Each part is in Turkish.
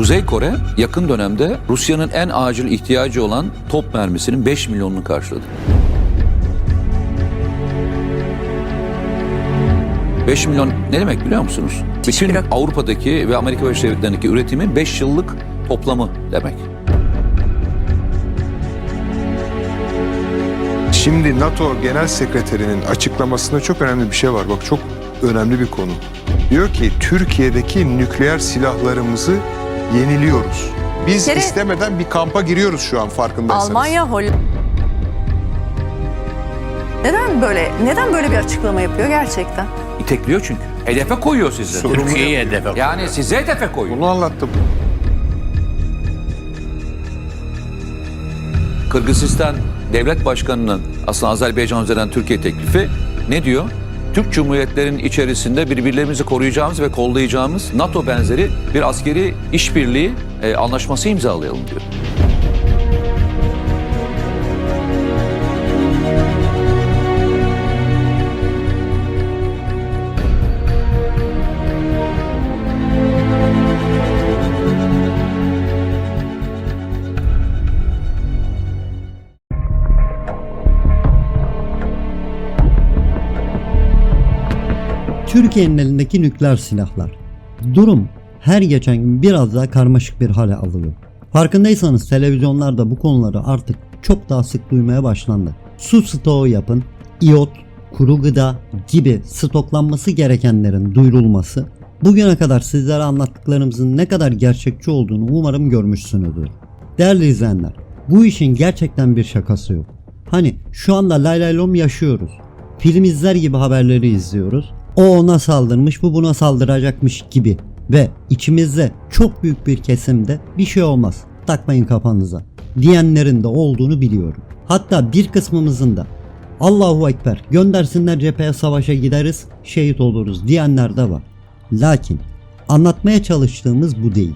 Kuzey Kore yakın dönemde Rusya'nın en acil ihtiyacı olan top mermisinin 5 milyonunu karşıladı. 5 milyon ne demek biliyor musunuz? Bütün. Avrupa'daki ve Amerika Birleşik Devletleri'ndeki üretimin 5 yıllık toplamı demek. Şimdi NATO Genel Sekreterinin açıklamasında çok önemli bir şey var. Bak çok önemli bir konu. Diyor ki Türkiye'deki nükleer silahlarımızı yeniliyoruz. Biz kere- istemeden bir kampa giriyoruz şu an farkındaysanız. Almanya, Hollanda... Neden böyle neden böyle bir açıklama yapıyor gerçekten? İtekliyor çünkü. Hedefe koyuyor sizi. Türkiye'yi hedefe Yani size hedefe koyuyor. Bunu anlattım. Kırgızistan devlet başkanının aslında Azerbaycan üzerinden Türkiye teklifi ne diyor? Türk Cumhuriyetlerin içerisinde birbirlerimizi koruyacağımız ve kollayacağımız NATO benzeri bir askeri işbirliği e, anlaşması imzalayalım diyor. Türkiye'nin elindeki nükleer silahlar. Durum her geçen gün biraz daha karmaşık bir hale alıyor. Farkındaysanız televizyonlarda bu konuları artık çok daha sık duymaya başlandı. Su stoğu yapın, iot, kuru gıda gibi stoklanması gerekenlerin duyurulması bugüne kadar sizlere anlattıklarımızın ne kadar gerçekçi olduğunu umarım görmüşsünüzdür. Değerli izleyenler, bu işin gerçekten bir şakası yok. Hani şu anda lay lay lom yaşıyoruz. Film izler gibi haberleri izliyoruz. O ona saldırmış, bu buna saldıracakmış gibi. Ve içimizde çok büyük bir kesimde bir şey olmaz. Takmayın kafanıza. Diyenlerin de olduğunu biliyorum. Hatta bir kısmımızın da Allahu Ekber göndersinler cepheye savaşa gideriz şehit oluruz diyenler de var. Lakin anlatmaya çalıştığımız bu değil.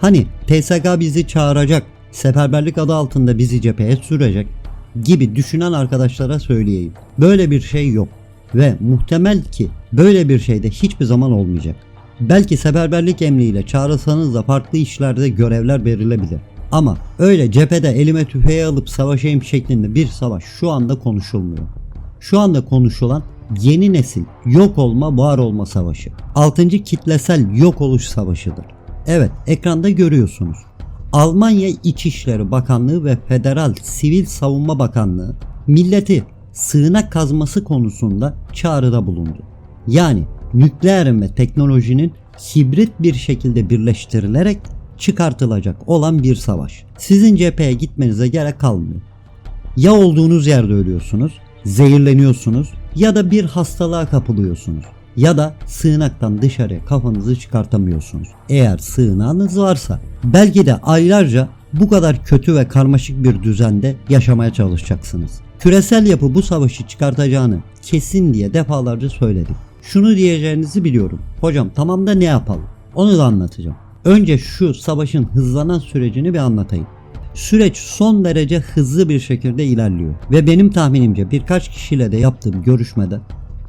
Hani TSK bizi çağıracak, seferberlik adı altında bizi cepheye sürecek gibi düşünen arkadaşlara söyleyeyim. Böyle bir şey yok ve muhtemel ki böyle bir şey de hiçbir zaman olmayacak. Belki seferberlik emriyle çağrılsanız da farklı işlerde görevler verilebilir. Ama öyle cephede elime tüfeği alıp savaşayım şeklinde bir savaş şu anda konuşulmuyor. Şu anda konuşulan yeni nesil yok olma var olma savaşı. 6. kitlesel yok oluş savaşıdır. Evet ekranda görüyorsunuz. Almanya İçişleri Bakanlığı ve Federal Sivil Savunma Bakanlığı milleti sığınak kazması konusunda çağrıda bulundu. Yani nükleer ve teknolojinin hibrit bir şekilde birleştirilerek çıkartılacak olan bir savaş. Sizin cepheye gitmenize gerek kalmıyor. Ya olduğunuz yerde ölüyorsunuz, zehirleniyorsunuz ya da bir hastalığa kapılıyorsunuz. Ya da sığınaktan dışarıya kafanızı çıkartamıyorsunuz. Eğer sığınağınız varsa belki de aylarca bu kadar kötü ve karmaşık bir düzende yaşamaya çalışacaksınız. Küresel yapı bu savaşı çıkartacağını kesin diye defalarca söyledik. Şunu diyeceğinizi biliyorum. Hocam tamam da ne yapalım? Onu da anlatacağım. Önce şu savaşın hızlanan sürecini bir anlatayım. Süreç son derece hızlı bir şekilde ilerliyor ve benim tahminimce birkaç kişiyle de yaptığım görüşmede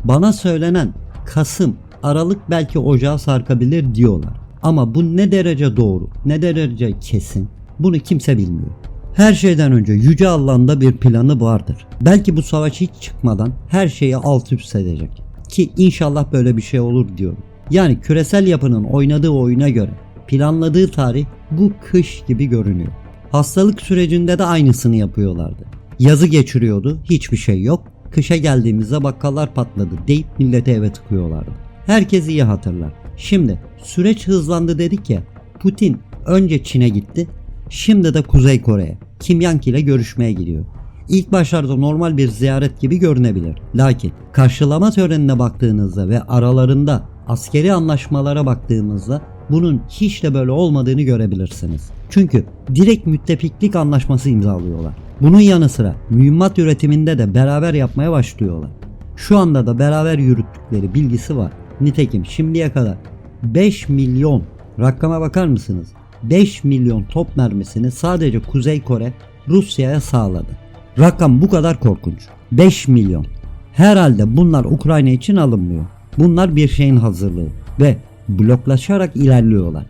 bana söylenen Kasım, Aralık belki ocağa sarkabilir diyorlar. Ama bu ne derece doğru, ne derece kesin bunu kimse bilmiyor. Her şeyden önce Yüce Allah'ın da bir planı vardır. Belki bu savaş hiç çıkmadan her şeyi alt üst edecek. Ki inşallah böyle bir şey olur diyorum. Yani küresel yapının oynadığı oyuna göre planladığı tarih bu kış gibi görünüyor. Hastalık sürecinde de aynısını yapıyorlardı. Yazı geçiriyordu, hiçbir şey yok. Kışa geldiğimizde bakkallar patladı deyip milleti eve tıkıyorlardı. Herkes iyi hatırlar. Şimdi süreç hızlandı dedik ya. Putin önce Çin'e gitti. Şimdi de Kuzey Kore'ye. Kim Yang ile görüşmeye gidiyor. İlk başlarda normal bir ziyaret gibi görünebilir. Lakin karşılama törenine baktığınızda ve aralarında askeri anlaşmalara baktığımızda bunun hiç de böyle olmadığını görebilirsiniz. Çünkü direkt müttefiklik anlaşması imzalıyorlar. Bunun yanı sıra mühimmat üretiminde de beraber yapmaya başlıyorlar. Şu anda da beraber yürüttükleri bilgisi var. Nitekim şimdiye kadar 5 milyon rakama bakar mısınız? 5 milyon top mermisini sadece Kuzey Kore Rusya'ya sağladı. Rakam bu kadar korkunç. 5 milyon. Herhalde bunlar Ukrayna için alınmıyor. Bunlar bir şeyin hazırlığı ve bloklaşarak ilerliyorlar.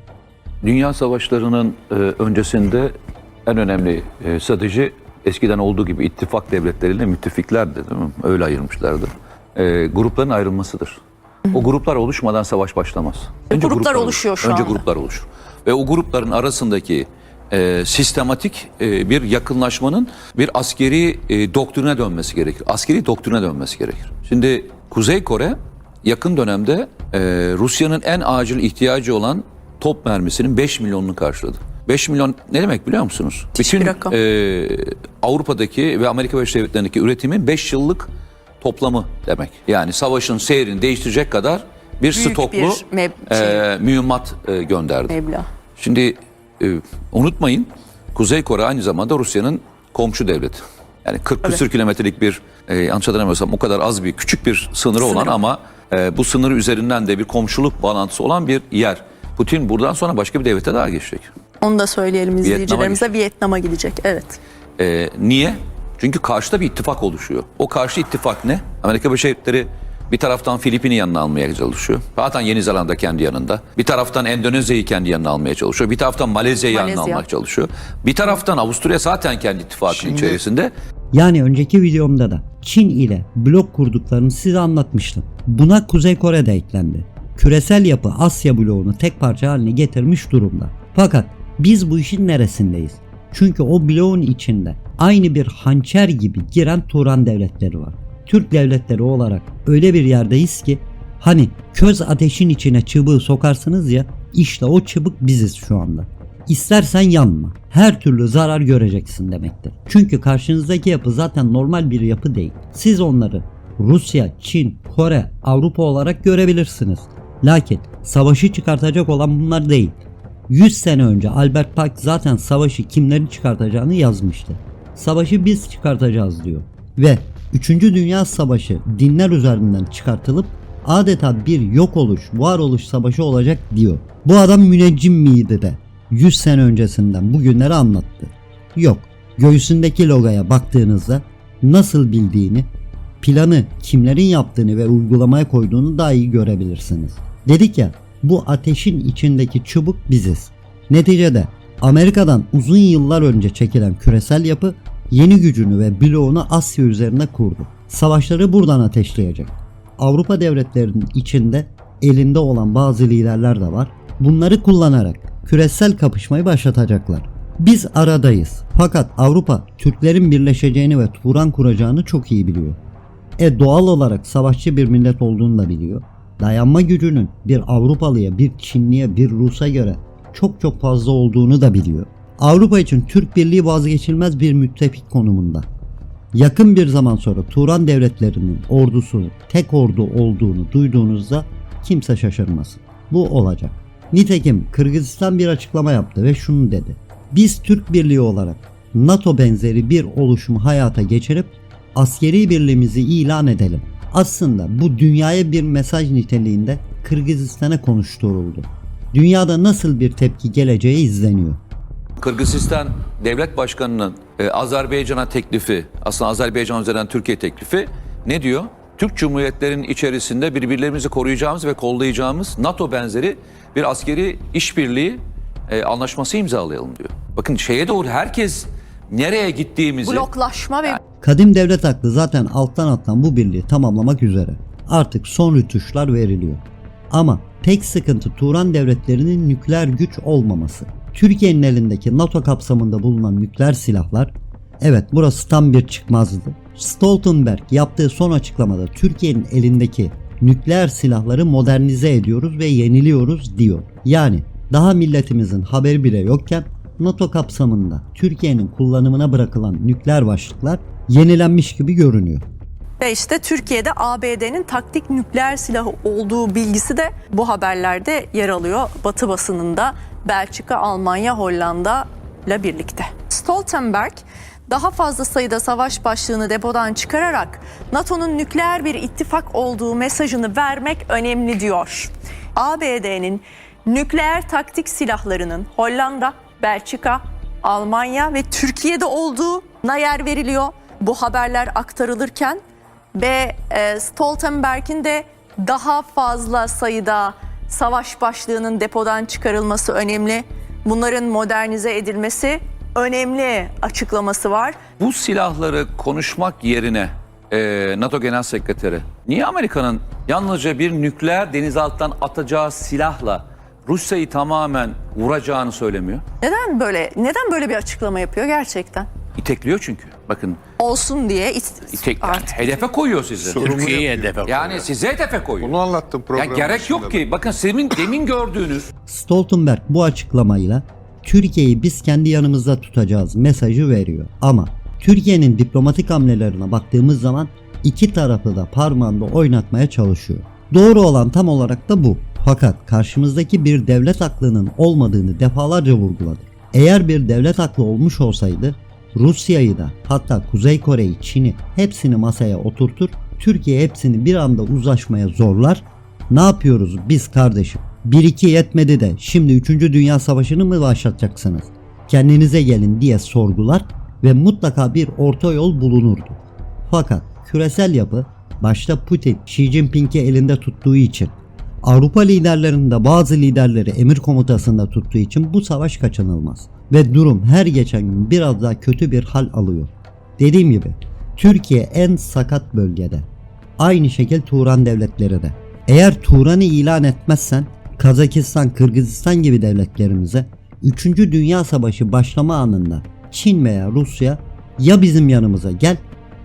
Dünya savaşlarının e, öncesinde en önemli e, strateji eskiden olduğu gibi ittifak devletleriyle müttefiklerdi değil mi? Öyle ayırmışlardı. E, grupların ayrılmasıdır. O gruplar oluşmadan savaş başlamaz. gruplar oluşuyor şu Önce anda. gruplar oluşur. Ve o grupların arasındaki e, sistematik e, bir yakınlaşmanın bir askeri e, doktrine dönmesi gerekir. Askeri doktrine dönmesi gerekir. Şimdi Kuzey Kore yakın dönemde e, Rusya'nın en acil ihtiyacı olan top mermisinin 5 milyonunu karşıladı. 5 milyon ne demek biliyor musunuz? Müthiş bir Bütün rakam. e, Avrupa'daki ve Amerika Birleşik Devletleri'ndeki üretimin 5 yıllık toplamı demek. Yani savaşın seyrini değiştirecek kadar bir Büyük stoklu bir meb- şey. e, mühimmat e, gönderdi. Meblağ. Şimdi e, unutmayın Kuzey Kore aynı zamanda Rusya'nın komşu devleti. Yani 40 küsür kilometrelik bir e, yanlış hatırlamıyorsam o kadar az bir küçük bir sınırı olan Sınırı. ama e, bu sınır üzerinden de bir komşuluk bağlantısı olan bir yer. Putin buradan sonra başka bir devlete daha geçecek. Onu da söyleyelim izleyicilerimize. gidecek. Vietnam'a gidecek. Evet. E, niye? Çünkü karşıda bir ittifak oluşuyor. O karşı ittifak ne? Amerika Birleşik Devletleri bir taraftan Filipin'i yanına almaya çalışıyor. Zaten Yeni Zelanda kendi yanında. Bir taraftan Endonezya'yı kendi yanına almaya çalışıyor. Bir taraftan Malezya'yı yanına Malezya. almaya çalışıyor. Bir taraftan Avusturya zaten kendi ittifakının Şimdi- içerisinde. Yani önceki videomda da Çin ile blok kurduklarını size anlatmıştım. Buna Kuzey Kore de eklendi. Küresel yapı Asya bloğunu tek parça haline getirmiş durumda. Fakat biz bu işin neresindeyiz? Çünkü o bloğun içinde aynı bir hançer gibi giren Turan devletleri var. Türk devletleri olarak öyle bir yerdeyiz ki hani köz ateşin içine çubuğu sokarsınız ya işte o çubuk biziz şu anda. İstersen yanma. Her türlü zarar göreceksin demektir. Çünkü karşınızdaki yapı zaten normal bir yapı değil. Siz onları Rusya, Çin, Kore, Avrupa olarak görebilirsiniz. Lakin savaşı çıkartacak olan bunlar değil. 100 sene önce Albert Park zaten savaşı kimlerin çıkartacağını yazmıştı. Savaşı biz çıkartacağız diyor. Ve 3. Dünya Savaşı dinler üzerinden çıkartılıp adeta bir yok oluş, varoluş savaşı olacak diyor. Bu adam müneccim miydi de 100 sene öncesinden bugünleri anlattı. Yok. Göğsündeki logoya baktığınızda nasıl bildiğini, planı kimlerin yaptığını ve uygulamaya koyduğunu daha iyi görebilirsiniz. Dedik ya bu ateşin içindeki çubuk biziz. Neticede Amerika'dan uzun yıllar önce çekilen küresel yapı yeni gücünü ve bloğunu Asya üzerine kurdu. Savaşları buradan ateşleyecek. Avrupa devletlerinin içinde elinde olan bazı liderler de var. Bunları kullanarak küresel kapışmayı başlatacaklar. Biz aradayız. Fakat Avrupa Türklerin birleşeceğini ve Turan kuracağını çok iyi biliyor. E doğal olarak savaşçı bir millet olduğunu da biliyor. Dayanma gücünün bir Avrupalıya, bir Çinliye, bir Rus'a göre çok çok fazla olduğunu da biliyor. Avrupa için Türk Birliği vazgeçilmez bir müttefik konumunda. Yakın bir zaman sonra Turan devletlerinin ordusunun tek ordu olduğunu duyduğunuzda kimse şaşırmasın. Bu olacak. Nitekim Kırgızistan bir açıklama yaptı ve şunu dedi. Biz Türk Birliği olarak NATO benzeri bir oluşumu hayata geçirip askeri birliğimizi ilan edelim. Aslında bu dünyaya bir mesaj niteliğinde Kırgızistan'a konuşturuldu. Dünyada nasıl bir tepki geleceği izleniyor. Kırgızistan Devlet Başkanı'nın e, Azerbaycan'a teklifi, aslında Azerbaycan üzerinden Türkiye teklifi ne diyor? Türk Cumhuriyetlerin içerisinde birbirlerimizi koruyacağımız ve kollayacağımız NATO benzeri bir askeri işbirliği e, anlaşması imzalayalım diyor. Bakın şeye doğru herkes nereye gittiğimizi Bloklaşma ve Kadim devlet aklı zaten alttan alttan bu birliği tamamlamak üzere. Artık son rütuşlar veriliyor. Ama tek sıkıntı Turan devletlerinin nükleer güç olmaması. Türkiye'nin elindeki NATO kapsamında bulunan nükleer silahlar Evet burası tam bir çıkmazdı. Stoltenberg yaptığı son açıklamada Türkiye'nin elindeki nükleer silahları modernize ediyoruz ve yeniliyoruz diyor. Yani daha milletimizin haberi bile yokken NATO kapsamında Türkiye'nin kullanımına bırakılan nükleer başlıklar yenilenmiş gibi görünüyor. Ve işte Türkiye'de ABD'nin taktik nükleer silahı olduğu bilgisi de bu haberlerde yer alıyor. Batı basınında Belçika, Almanya, Hollanda ile birlikte. Stoltenberg daha fazla sayıda savaş başlığını depodan çıkararak NATO'nun nükleer bir ittifak olduğu mesajını vermek önemli diyor. ABD'nin nükleer taktik silahlarının Hollanda, Belçika, Almanya ve Türkiye'de olduğuna yer veriliyor. Bu haberler aktarılırken ve e, Stoltenberg'in de daha fazla sayıda savaş başlığının depodan çıkarılması önemli. Bunların modernize edilmesi önemli açıklaması var. Bu silahları konuşmak yerine e, NATO Genel Sekreteri niye Amerika'nın yalnızca bir nükleer denizaltıdan atacağı silahla Rusya'yı tamamen vuracağını söylemiyor? Neden böyle neden böyle bir açıklama yapıyor gerçekten? İtekliyor çünkü. Bakın Olsun diye it- itek, yani artık hedefe koyuyor sizi. Türkiye'yi hedefe Yani size hedefe koyuyor. Bunu anlattım Ya programın gerek yok ki. Bakın demin, demin gördüğünüz Stoltenberg bu açıklamayla Türkiye'yi biz kendi yanımızda tutacağız mesajı veriyor. Ama Türkiye'nin diplomatik hamlelerine baktığımız zaman iki tarafı da parmağında oynatmaya çalışıyor. Doğru olan tam olarak da bu. Fakat karşımızdaki bir devlet aklının olmadığını defalarca vurguladık. Eğer bir devlet aklı olmuş olsaydı Rusya'yı da hatta Kuzey Kore'yi, Çin'i hepsini masaya oturtur, Türkiye hepsini bir anda uzlaşmaya zorlar. Ne yapıyoruz biz kardeşim? 1-2 yetmedi de şimdi 3. Dünya Savaşı'nı mı başlatacaksınız? Kendinize gelin diye sorgular ve mutlaka bir orta yol bulunurdu. Fakat küresel yapı başta Putin, Xi Jinping'i elinde tuttuğu için Avrupa liderlerinde bazı liderleri emir komutasında tuttuğu için bu savaş kaçınılmaz. Ve durum her geçen gün biraz daha kötü bir hal alıyor. Dediğim gibi Türkiye en sakat bölgede. Aynı şekil Turan devletleri de. Eğer Turan'ı ilan etmezsen Kazakistan, Kırgızistan gibi devletlerimize 3. Dünya Savaşı başlama anında Çin veya Rusya ya bizim yanımıza gel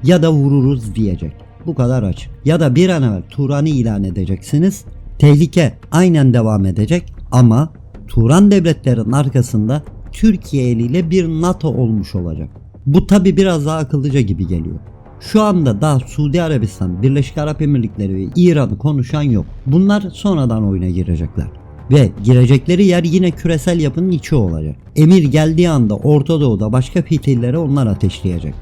ya da vururuz diyecek. Bu kadar açık. Ya da bir an evvel Turan'ı ilan edeceksiniz. Tehlike aynen devam edecek ama Turan devletlerin arkasında Türkiye eliyle bir NATO olmuş olacak. Bu tabi biraz daha akıllıca gibi geliyor. Şu anda daha Suudi Arabistan, Birleşik Arap Emirlikleri ve İran'ı konuşan yok. Bunlar sonradan oyuna girecekler. Ve girecekleri yer yine küresel yapının içi olacak. Emir geldiği anda Orta Doğu'da başka fitillere onlar ateşleyecek.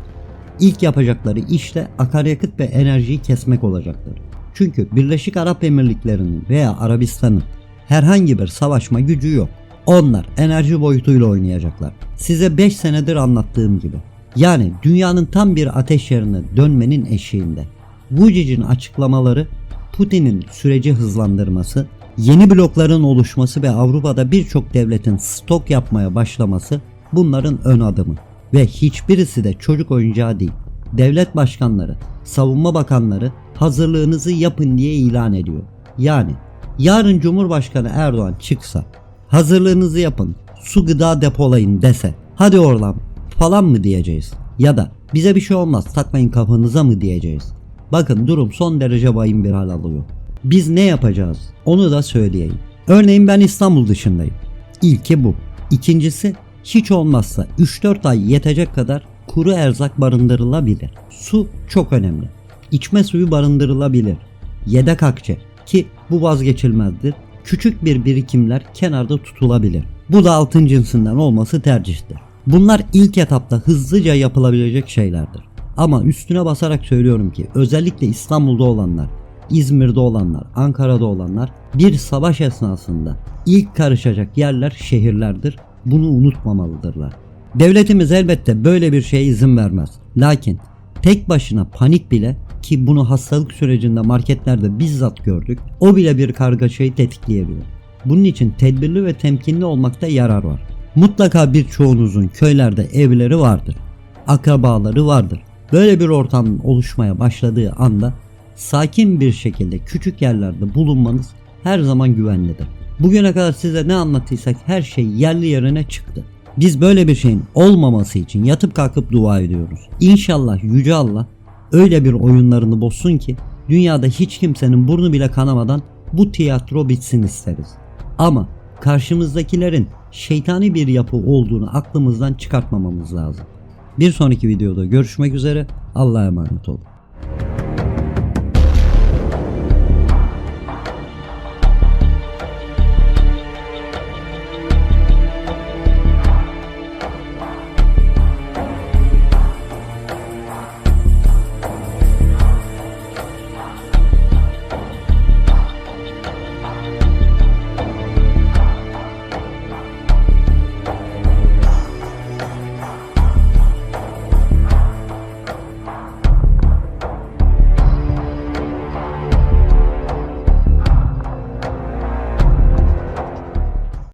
İlk yapacakları iş de akaryakıt ve enerjiyi kesmek olacaktır. Çünkü Birleşik Arap Emirlikleri'nin veya Arabistan'ın herhangi bir savaşma gücü yok. Onlar enerji boyutuyla oynayacaklar. Size 5 senedir anlattığım gibi. Yani dünyanın tam bir ateş yerine dönmenin eşiğinde. Vucic'in açıklamaları Putin'in süreci hızlandırması, yeni blokların oluşması ve Avrupa'da birçok devletin stok yapmaya başlaması bunların ön adımı. Ve hiçbirisi de çocuk oyuncağı değil. Devlet başkanları, savunma bakanları hazırlığınızı yapın diye ilan ediyor. Yani yarın Cumhurbaşkanı Erdoğan çıksa hazırlığınızı yapın su gıda depolayın dese hadi oradan falan mı diyeceğiz? Ya da bize bir şey olmaz takmayın kafanıza mı diyeceğiz? Bakın durum son derece vahim bir hal alıyor. Biz ne yapacağız? Onu da söyleyeyim. Örneğin ben İstanbul dışındayım. İlki bu. İkincisi hiç olmazsa 3-4 ay yetecek kadar kuru erzak barındırılabilir. Su çok önemli. İçme suyu barındırılabilir. Yedek akçe ki bu vazgeçilmezdir. Küçük bir birikimler kenarda tutulabilir. Bu da altın cinsinden olması tercihtir. Bunlar ilk etapta hızlıca yapılabilecek şeylerdir. Ama üstüne basarak söylüyorum ki özellikle İstanbul'da olanlar, İzmir'de olanlar, Ankara'da olanlar bir savaş esnasında ilk karışacak yerler şehirlerdir. Bunu unutmamalıdırlar. Devletimiz elbette böyle bir şeye izin vermez. Lakin tek başına panik bile ki bunu hastalık sürecinde marketlerde bizzat gördük. O bile bir kargaşayı tetikleyebilir. Bunun için tedbirli ve temkinli olmakta yarar var. Mutlaka birçoğunuzun köylerde evleri vardır. Akrabaları vardır. Böyle bir ortamın oluşmaya başladığı anda sakin bir şekilde küçük yerlerde bulunmanız her zaman güvenlidir. Bugüne kadar size ne anlattıysak her şey yerli yerine çıktı. Biz böyle bir şeyin olmaması için yatıp kalkıp dua ediyoruz. İnşallah Yüce Allah öyle bir oyunlarını bozsun ki dünyada hiç kimsenin burnu bile kanamadan bu tiyatro bitsin isteriz. Ama karşımızdakilerin şeytani bir yapı olduğunu aklımızdan çıkartmamamız lazım. Bir sonraki videoda görüşmek üzere. Allah'a emanet olun.